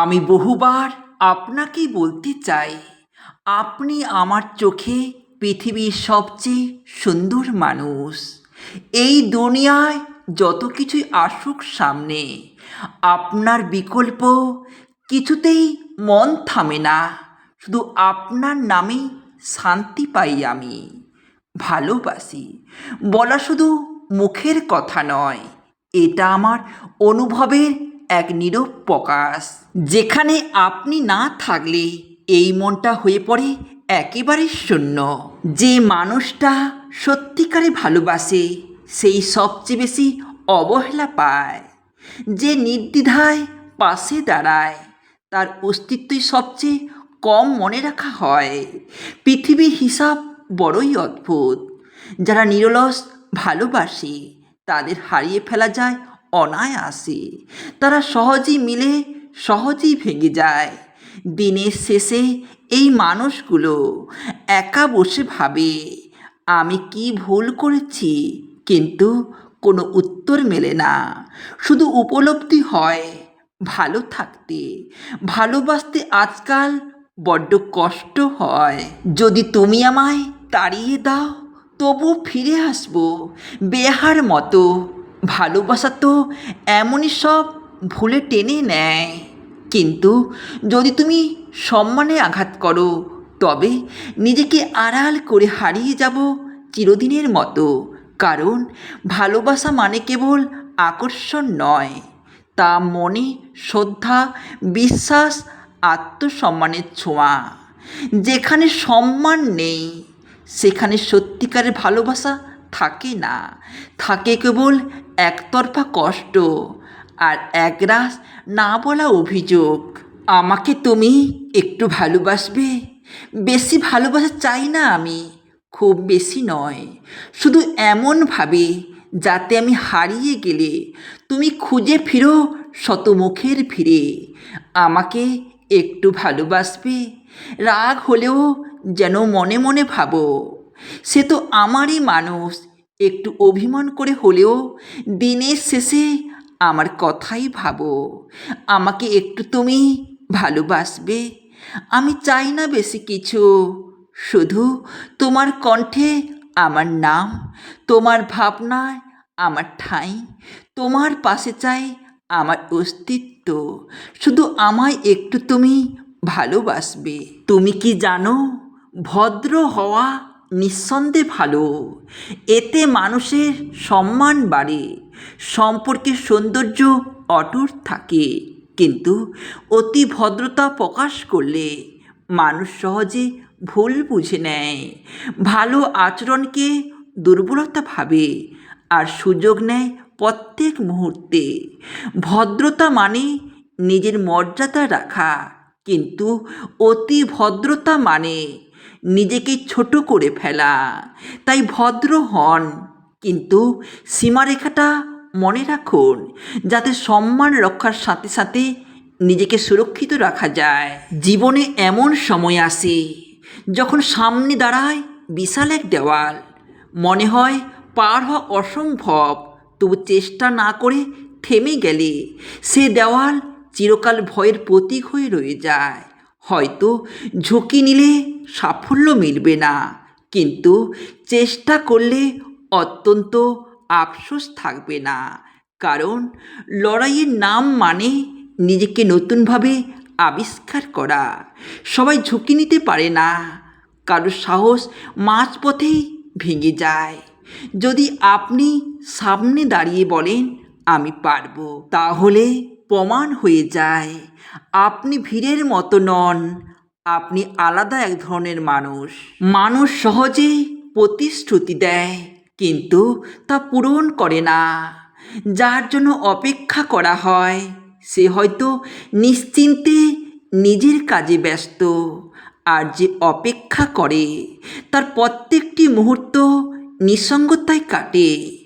আমি বহুবার আপনাকেই বলতে চাই, আপনি আমার চোখে পৃথিবীর সবচেয়ে সুন্দর মানুষ। এই দুনিয়ায় যত কিছুই আসুক সামনে, আপনার বিকল্প কিছুতেই মন থামে না। শুধু আপনার নামেই শান্তি পাই আমি, ভালোবাসি। বলা শুধু মুখের কথা নয়, এটা আমার অনুভবের এক নীরব প্রকাশ। যেখানে আপনি না থাকলে এই মনটা হয়ে পড়ে একেবারে শূন্য। যে মানুষটা সত্যিকারে ভালোবাসে, সেই সবচেয়ে বেশি অবহেলা পায়। যে নির্দ্বিধায় পাশে দাঁড়ায়, তার অস্তিত্বই সবচেয়ে কম মনে রাখা হয়। পৃথিবীর হিসাব বড়ই অদ্ভুত। যারা নিরলস ভালোবাসে, তাদের হারিয়ে ফেলা যায় অনায়াসে। তারা সহজেই মিলে, সহজেই ভেঙে যায়। দিনের শেষে এই মানুষগুলো একা বসে ভাবে, আমি কি ভুল করেছি? কিন্তু কোনো উত্তর মেলে না। শুধু উপলব্ধি হয় ভালো থাকতে। ভালোবাসতে আজকাল বড্ড কষ্ট হয়। যদি তুমি আমায় তাড়িয়ে দাও তবু ফিরে আসব। বেহার মতো ভালোবাসা তো এমনই সব ভুলে টেনে নেয়। কিন্তু যদি তুমি সম্মানে আঘাত করো, তবে নিজেকে আড়াল করে হারিয়ে যাব চিরদিনের মতো। কারণ ভালোবাসা মানে কেবল আকর্ষণ নয়, তা মনে, শ্রদ্ধা, বিশ্বাস, আত্মসম্মানের ছোঁয়া। যেখানে সম্মান নেই, সেখানে সত্যিকারের ভালোবাসা থাকে না। থাকে কেবল একতরফা কষ্ট আর একরাশ না বলা অভিযোগ। আমাকে তুমি একটু ভালোবাসবে? বেশি ভালোবাসা চাই না আমি, খুব বেশি নয়। শুধু এমনভাবে যাতে আমি হারিয়ে গেলে তুমি খুঁজে ফিরো শত মুখের ফিরে আমাকে একটু ভালোবাসবে? রাগ হলেও যেন মনে মনে ভাবো। সে তো আমারই মানুষ একটু অভিমান করে হলেও দিনের শেষে আমার কথাই ভাবো। আমাকে একটু তুমি ভালোবাসবে। আমি চাই না বেশি কিছু। শুধু তোমার কণ্ঠে আমার নাম, তোমার ভাবনায় আমার ঠাঁই, তোমার পাশে চাই আমার অস্তিত্ব। শুধু আমায় একটু তুমি ভালোবাসবে। তুমি কি জানো? ভদ্র হওয়া নিঃসন্দেহে ভালো। এতে মানুষের সম্মান বাড়ে সম্পর্কের সৌন্দর্য অটুট থাকে। কিন্তু অতি ভদ্রতা প্রকাশ করলে মানুষ সহজে ভুল বুঝে নেয়। ভালো আচরণকে দুর্বলতা ভাবে আর সুযোগ নেয় প্রত্যেক মুহূর্তে। ভদ্রতা মানে নিজের মর্যাদা রাখা, কিন্তু অতি ভদ্রতা মানে নিজেকে ছোট করে ফেলা। তাই ভদ্র হন, কিন্তু সীমারেখাটা মনে রাখুন, যাতে সম্মান রক্ষার সাথে সাথে নিজেকে সুরক্ষিত রাখা যায়। জীবনে এমন সময় আসে, যখন সামনে দাঁড়ায় বিশাল এক দেওয়াল। মনে হয় পার হওয়া অসম্ভব, তবু চেষ্টা না করে থেমে গেলে সে দেওয়াল চিরকাল ভয়ের প্রতীক হয়ে রয়ে যায়। হয়তো ঝুঁকি নিলে সাফল্য মিলবে না। কিন্তু চেষ্টা করলে অত্যন্ত আফসোস থাকবে না। কারণ লড়াইয়ের নাম মানে নিজেকে নতুনভাবে আবিষ্কার করা। সবাই ঝুঁকি নিতে পারে না। কারও সাহস মাঝপথেই ভেঙে যায়। যদি আপনি সামনে দাঁড়িয়ে বলেন, আমি পারব, তাহলে প্রমাণ হয়ে যায়। আপনি ভিড়ের মতো নন। আপনি আলাদা এক ধরনের মানুষ। মানুষ সহজেই প্রতিশ্রুতি দেয়, কিন্তু তা পূরণ করে না। যার জন্য অপেক্ষা করা হয়, সে হয়তো নিশ্চিন্তে নিজের কাজে ব্যস্ত। আর যে অপেক্ষা করে, তার প্রত্যেকটি মুহূর্ত নিঃসঙ্গতায় কাটে।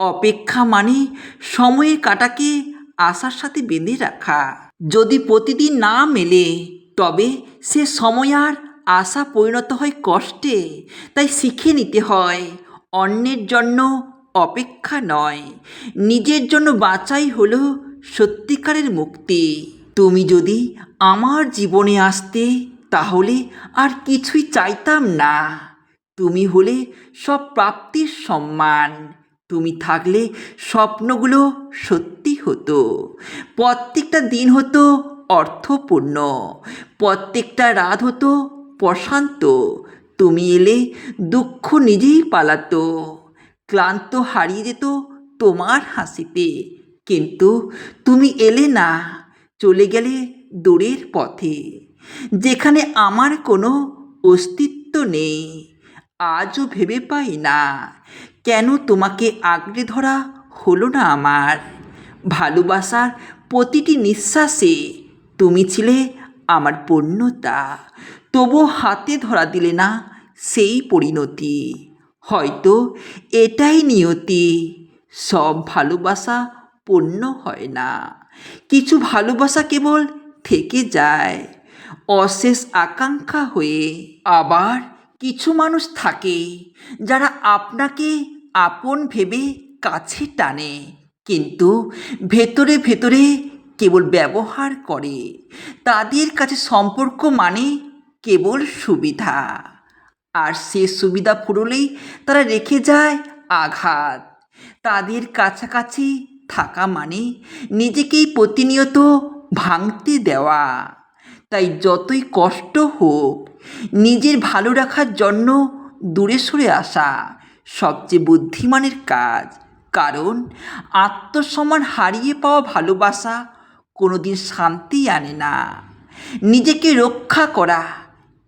অপেক্ষা মানে সময়ের কাটাকে আশার সাথে বেঁধে রাখা। যদি প্রতিদিন না মেলে, তবে সে সময় আর আশা পরিণত হয় কষ্টে। তাই শিখে নিতে হয়, অন্যের জন্য অপেক্ষা নয়। নিজের জন্য বাঁচাই হলো সত্যিকারের মুক্তি। তুমি যদি আমার জীবনে আসতে, তাহলে আর কিছুই চাইতাম না। তুমি হলে সব প্রাপ্তির সম্মান। তুমি থাকলে স্বপ্নগুলো সত্যি হতো। প্রত্যেকটা দিন হতো অর্থপূর্ণ। প্রত্যেকটা রাত হতো প্রশান্ত। তুমি এলে দুঃখ নিজেই পালাতো। ক্লান্ত হারিয়ে যেত তোমার হাসিতে। কিন্তু তুমি এলে না, চলে গেলে দূরের পথে। যেখানে আমার কোনো অস্তিত্ব নেই, আজও ভেবে পাই না। কেন তোমাকে আঁকড়ে ধরা হলো না আমার? ভালোবাসার প্রতিটি নিঃশ্বাসে তুমি ছিলে আমার পূর্ণতা। তবু হাতে ধরা দিলে না সেই পরিণতি। হয়তো এটাই নিয়তি। সব ভালোবাসা পূর্ণ হয় না। কিছু ভালোবাসা কেবল থেকে যায়। অশেষ আকাঙ্ক্ষা হয়ে আবার কিছু মানুষ থাকে যারা আপনাকে আপন ভেবে কাছে টানে, কিন্তু ভেতরে ভেতরে কেবল ব্যবহার করে। তাদের কাছে সম্পর্ক মানে কেবল সুবিধা। আর সে সুবিধা ফুরলেই তারা রেখে যায় আঘাত। তাদের কাছাকাছি থাকা মানে নিজেকেই প্রতিনিয়ত ভাঙতে দেওয়া। তাই যতই কষ্ট হোক, নিজের ভালো রাখার জন্য দূরে সরে আসা সবচেয়ে বুদ্ধিমানের কাজ। কারণ, আত্মসম্মান হারিয়ে পাওয়া ভালোবাসা কোনোদিন শান্তি আনে না। নিজেকে রক্ষা করা,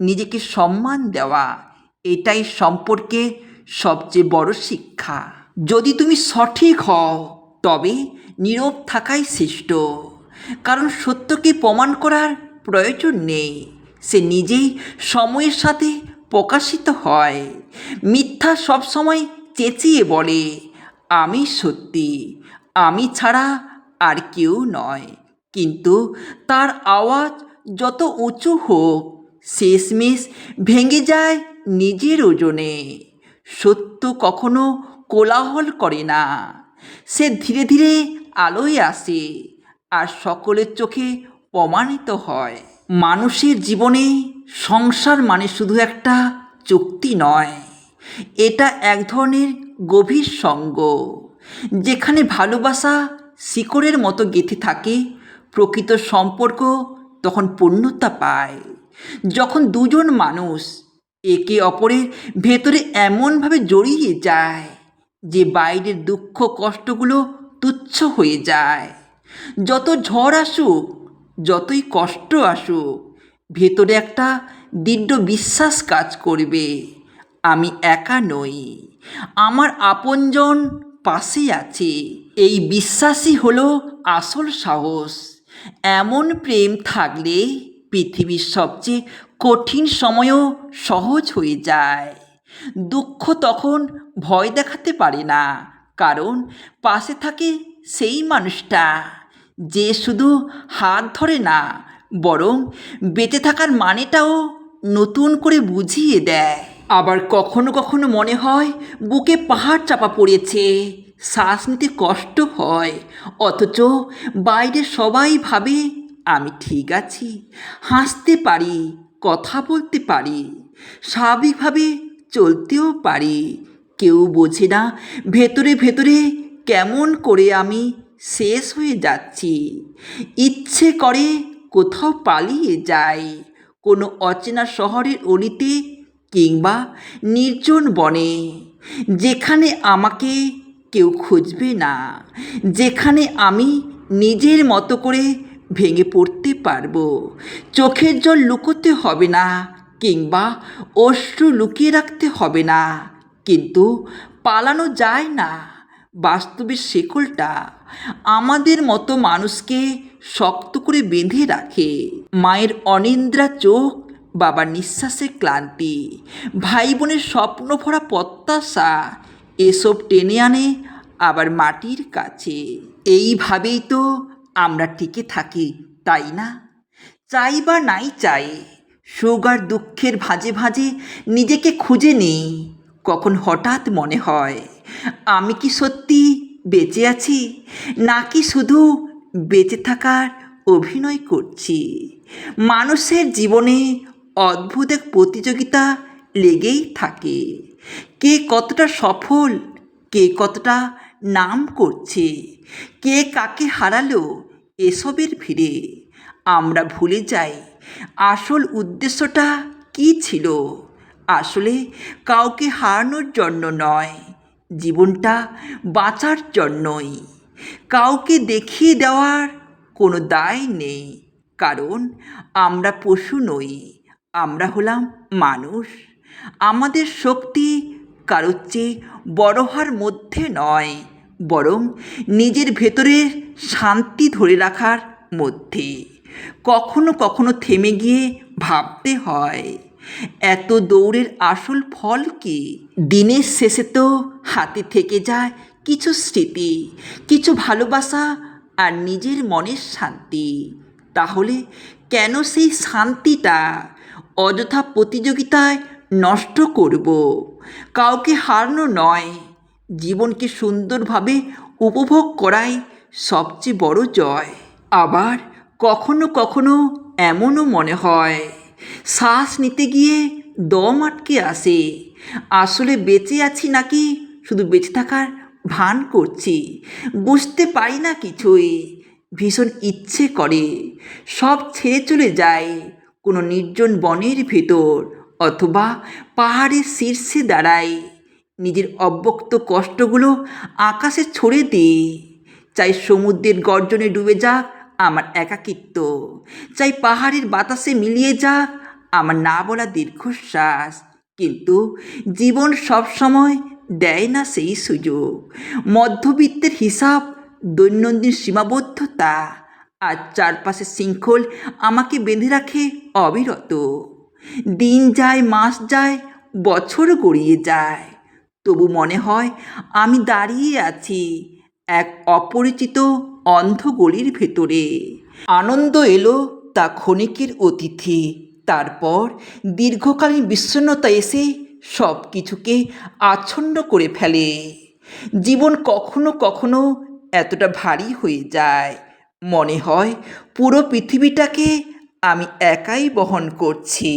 নিজেকে সম্মান দেওয়া, এটাই সম্পর্কে সবচেয়ে বড় শিক্ষা। যদি তুমি সঠিক হও, তবে নীরব থাকাই শ্রেষ্ঠ। কারণ সত্যকে প্রমাণ করার প্রয়োজন নেই। সে নিজেই সময়ের সাথে প্রকাশিত হয়। মিথ্যা সবসময় চেঁচিয়ে বলে, আমি সত্যি, আমি ছাড়া আর কেউ নয়। কিন্তু তার আওয়াজ যত উঁচু হোক, শেষমেশ ভেঙে যায় নিজের ওজনে। সত্য কখনো কোলাহল করে না। সে ধীরে ধীরে আলোয় আসে আর সকলের চোখে প্রমাণিত হয়। মানুষের জীবনে সংসার মানে শুধু একটা চুক্তি নয়। এটা এক ধরনের গভীর সঙ্গ, যেখানে ভালোবাসা শিকড়ের মতো গেঁথে থাকে, প্রকৃত সম্পর্ক তখন পূর্ণতা পায়। যখন দুজন মানুষ একে অপরের ভেতরে এমনভাবে জড়িয়ে যায়, যে বাইরের দুঃখ কষ্টগুলো তুচ্ছ হয়ে যায়। যত ঝড় আসুক, যতই কষ্ট আসুক, ভেতরে একটা দৃঢ় বিশ্বাস কাজ করবে। আমি একা নই। আমার আপনজন পাশে আছে। এই বিশ্বাসই হলো আসল সাহস। এমন প্রেম থাকলে পৃথিবীর সবচেয়ে কঠিন সময়ও সহজ হয়ে যায়। দুঃখ তখন ভয় দেখাতে পারে না, কারণ পাশে থাকে সেই মানুষটা যে শুধু হাত ধরে না, বরং বেঁচে থাকার মানেটাও নতুন করে বুঝিয়ে দেয়। আবার কখনো কখনো মনে হয় বুকে পাহাড় চাপা পড়েছে। শ্বাস নিতে কষ্ট হয়। অথচ বাইরে সবাই ভাবে, আমি ঠিক আছি। হাসতে পারি, কথা বলতে পারি, স্বাভাবিকভাবে চলতেও পারি। কেউ বোঝে না ভেতরে ভেতরে কেমন করে আমি শেষ হয়ে যাচ্ছি। ইচ্ছে করে কোথাও পালিয়ে যাই। কোনো অচেনা শহরের অলিতে কিংবা নির্জন বনে, যেখানে আমাকে কেউ খুঁজবে না, যেখানে আমি নিজের মতো করে ভেঙে পড়তে পারব, চোখের জল লুকোতে হবে না কিংবা অশ্রু লুকিয়ে রাখতে হবে না। কিন্তু পালানো যায় না বাস্তবের শেকলটা আমাদের মতো মানুষকে শক্ত করে বেঁধে রাখে। মায়ের অনিন্দ্রা চোখ বাবার ক্লান্তি ভাই বোনের স্বপ্ন ভরা প্রত্যাশা, এসব টেনে আনে আবার মাটির কাছে। এইভাবেই তো আমরা টিকে থাকি, তাই না? চাই বা নাই চাই, সুখ আর দুঃখের ভাঁজে ভাঁজে নিজেকে খুঁজে নেই, কখন হঠাৎ মনে হয়, আমি কি সত্যি বেঁচে আছি, নাকি শুধু বেঁচে থাকার অভিনয় করছি? মানুষের জীবনে অদ্ভুত এক প্রতিযোগিতা লেগেই থাকে। কে কতটা সফল, কে কতটা নাম করছে, কে কাকে হারালো, এসবের ভিড়ে আমরা ভুলে যাই আসল উদ্দেশ্যটা কী ছিল। আসলে কাউকে হারানোর জন্য নয়, জীবনটা বাঁচার জন্যই। কাউকে দেখিয়ে দেওয়ার কোনো দায় নেই, কারণ আমরা পশু নই। আমরা হলাম মানুষ। আমাদের শক্তি কারোর চেয়ে বড় হওয়ার মধ্যে নয়, বরং নিজের ভেতরের শান্তি ধরে রাখার মধ্যে। কখনো কখনো থেমে গিয়ে ভাবতে হয়, এত দৌড়ের আসল ফল কি? দিনের শেষে তো হাতে থেকে যায় কিছু স্মৃতি, কিছু ভালোবাসা আর নিজের মনের শান্তি। তাহলে কেন সেই শান্তিটা? অযথা প্রতিযোগিতায় নষ্ট করব। কাউকে হারানো নয়। জীবনকে সুন্দরভাবে উপভোগ করাই সবচেয়ে বড় জয়। আবার কখনো কখনো এমনও মনে হয়, শ্বাস নিতে গিয়ে দম আটকে আসে। আসলে বেঁচে আছি নাকি? শুধু বেঁচে থাকার ভান করছি। বুঝতে পারি না কিছুই। ভীষণ ইচ্ছে করে। সব ছেড়ে চলে যায় কোনো নির্জন বনের ভেতর অথবা পাহাড়ের শীর্ষে দাঁড়াই নিজের অব্যক্ত কষ্টগুলো আকাশে ছড়ে দিই চাই সমুদ্রের গর্জনে ডুবে যাক আমার একাকিত্ব। চাই পাহাড়ের বাতাসে মিলিয়ে যাক আমার না বলা দীর্ঘশ্বাস। কিন্তু জীবন সবসময় দেয় না সেই সুযোগ। মধ্যবিত্তের হিসাব, দৈনন্দিন সীমাবদ্ধতা আর চারপাশে শৃঙ্খল আমাকে বেঁধে রাখে অবিরত। দিন যায়, মাস যায়, বছর গড়িয়ে যায়। তবু মনে হয় আমি দাঁড়িয়ে আছি এক অপরিচিত অন্ধ গলির ভেতরে। আনন্দ এলো তা ক্ষণিকের অতিথি তারপর দীর্ঘকালীন বিষণ্ণতা এসে সব কিছুকে আচ্ছন্ন করে ফেলে। জীবন কখনো কখনো এতটা ভারী হয়ে যায়। মনে হয় পুরো পৃথিবীটাকে আমি একাই বহন করছি।